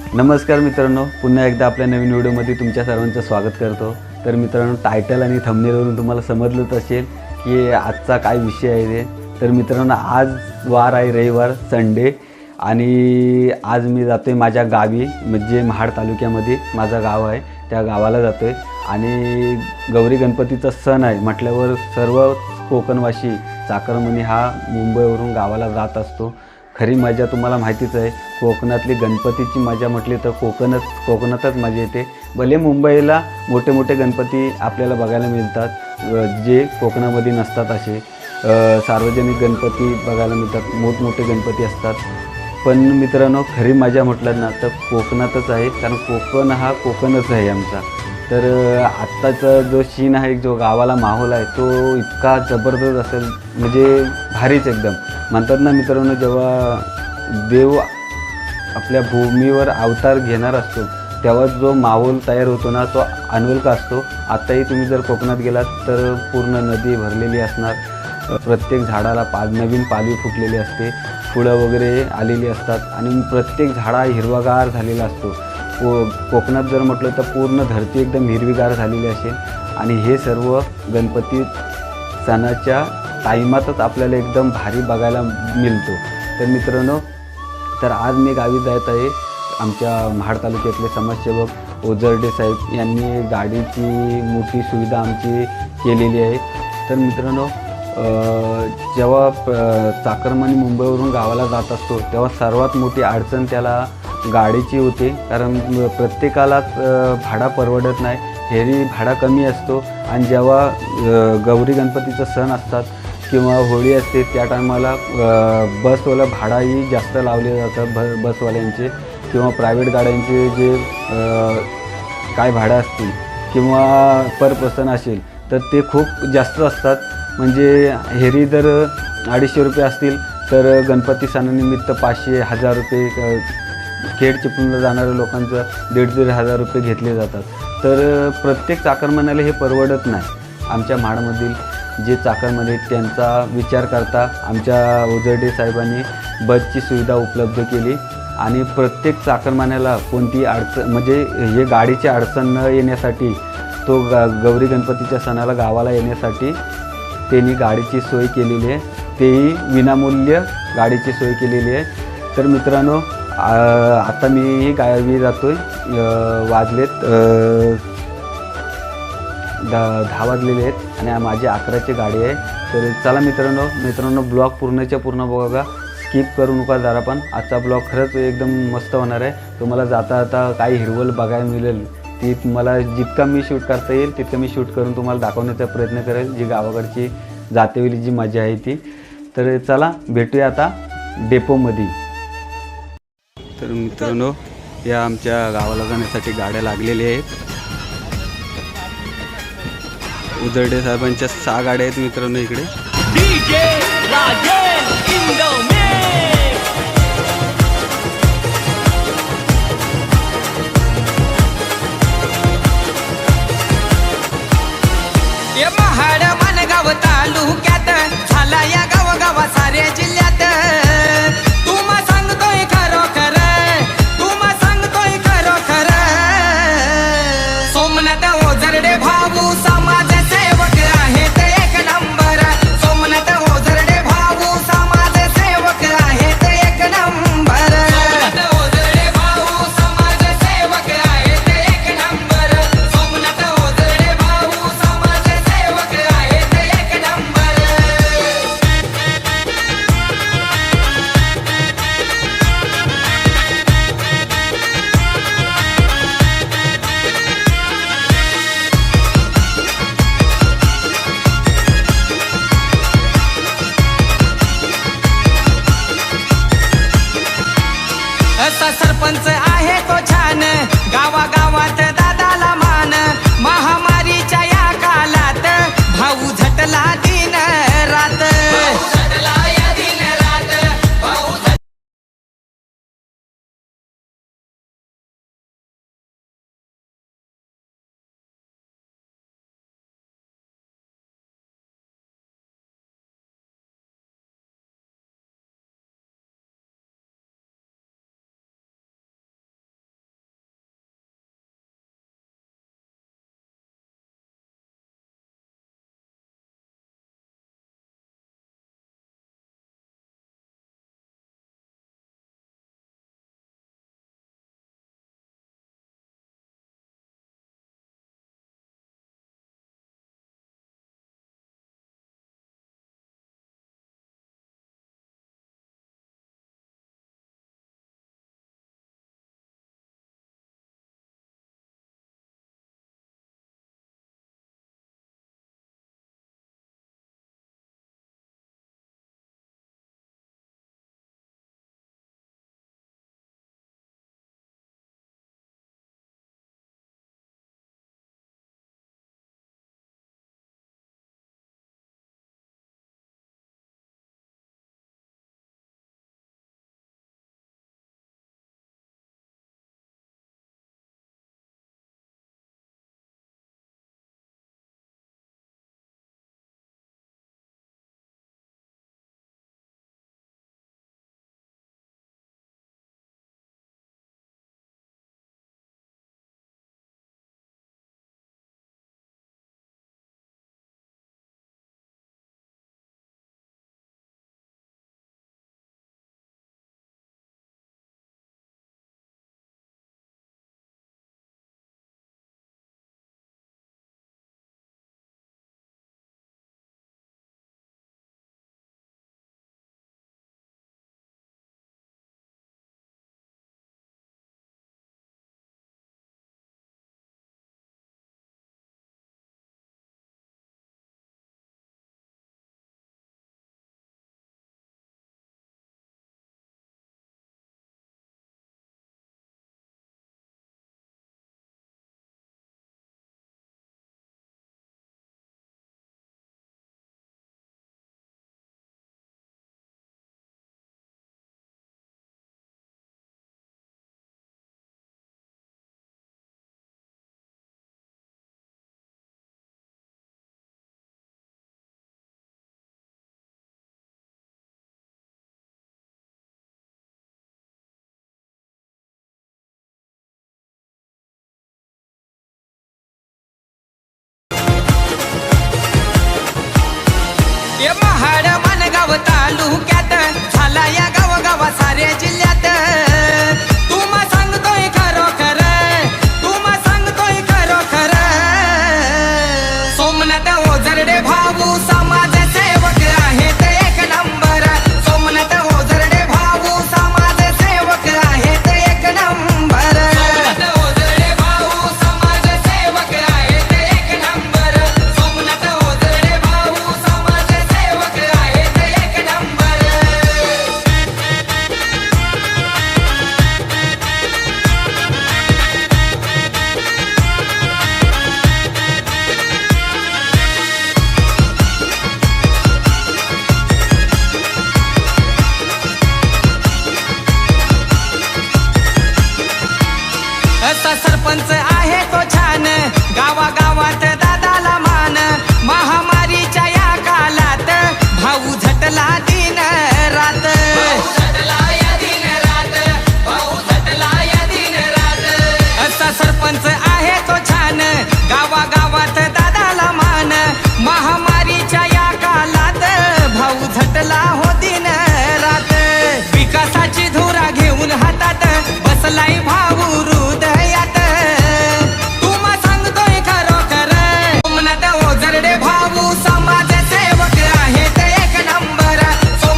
नमस्कार मित्रांनो पुन्हा एकदा आपल्या नवीन व्हिडिओमध्ये तुमच्या सर्वांचं स्वागत करतो. तर मित्रांनो टायटल आणि थंबनेलवरून तुम्हाला समजलंच असेल की आजचा काय विषय आहे ते. तर मित्रांनो आज वार आहे रविवार संडे आणि आज मी जातो आहे माझ्या गावी म्हणजे महाड तालुक्यामध्ये. माझं गाव आहे त्या गावाला जातो आहे आणि गौरी गणपतीचा सण आहे म्हटल्यावर सर्व कोकणवासी चाकरमणी हा मुंबईवरून गावाला जात असतो. खरी मजा तुम्हाला माहितीच आहे. कोकणातली गणपतीची मजा म्हटली तर कोकणच कोकणातच मजा येते. भले मुंबईला मोठे मोठे गणपती आपल्याला बघायला मिळतात जे कोकणामध्ये नसतात असे. सार्वजनिक गणपती बघायला मिळतात मोठमोठे गणपती असतात. पण मित्रांनो खरी मजा म्हटलं ना तर कोकणातच आहे कारण कोकण हा कोकणच आहे आमचा. तर आत्ताचा जो सीन आहे जो गावाला माहोल आहे तो इतका जबरदस्त असेल म्हणजे भारीच एकदम. म्हणतात ना मित्रांनो जेव्हा देव आपल्या भूमीवर अवतार घेणार असतो तेव्हा जो माहोल तयार होतो ना तो अनोलका असतो. आत्ताही तुम्ही जर कोकणात गेलात तर पूर्ण नदी भरलेली असणार. प्रत्येक झाडाला पा नवीन पालवी फुटलेली असते. फुलं वगैरे आलेली असतात आणि प्रत्येक झाडा हिरवागार झालेला असतो. को कोकणात जर म्हटलं तर पूर्ण धरती एकदम हिरवीगार झालेली असेल. आणि हे सर्व गणपती सणाच्या टाईमातच आपल्याला एकदम भारी बघायला मिळतो. तर मित्रांनो तर आज मी गावी जात आहे आमच्या महाड तालुक्यातले समाजसेवक ओझरडे साहेब. यांनी गाडीची मोठी सुविधा आमची केलेली आहे. तर मित्रांनो जेव्हा प- चाकरमानी मुंबईवरून गावाला जात असतो तेव्हा सर्वात मोठी अडचण त्याला गाडीची होते. कारण प्रत्येकालाच भाडा परवडत नाही. हेरी भाडा कमी असतो. आणि जेव्हा गौरी गणपतीचा सण असतात किंवा होळी असते त्या टायमाला बसवाला भाडाही जास्त लावले जातात ब बसवाल्यांचे किंवा प्रायव्हेट गाड्यांचे जे काय भाडं असतील किंवा पर पर्सन असेल तर ते खूप जास्त असतात. म्हणजे हेरी जर अडीचशे रुपये असतील तर गणपती सणानिमित्त पाचशे हजार रुपये खेड चिपळूणला जाणाऱ्या लोकांचं दीड दीड हजार रुपये घेतले जातात. तर प्रत्येक चाकरमान्याला हे परवडत नाही. आमच्या म्हाडमधील जे चाकरमाने त्यांचा विचार करता आमच्या ओझरडे साहेबांनी बसची सुविधा उपलब्ध केली. आणि प्रत्येक चाकरमान्याला कोणती अडचण म्हणजे हे गाडीची अडचण न येण्यासाठी तो ग गौरी गणपतीच्या सणाला गावाला येण्यासाठी त्यांनी गाडीची सोय केलेली आहे. तेही विनामूल्य गाडीची सोय केलेली आहे. तर मित्रांनो आता मी गावी जातो आहे वाजलेत दहा दहा वाजलेले आहेत आणि माझी अकराची गाडी आहे. तर चला मित्रांनो मित्रांनो ब्लॉग पूर्णच्या पूर्ण बघा स्किप करू नका जरा पण. आजचा ब्लॉग खरंच एकदम मस्त होणार आहे. तुम्हाला जाता जाता काही हिरवल बघायला मिळेल. ती मला जितका मी शूट करता येईल तितकं मी शूट करून तुम्हाला दाखवण्याचा प्रयत्न करेल. जी गावाकडची जातेवेली जी मजा आहे ती. तर चला भेटूया आता डेपोमध्ये तर मित्रांनो या आमच्या गावाला जाण्यासाठी गाड्या लागलेल्या आहेत. उदरडे साहेबांच्या सहा गाड्या आहेत मित्रांनो इकडे. सरपंच आहे तो छान. गावागावात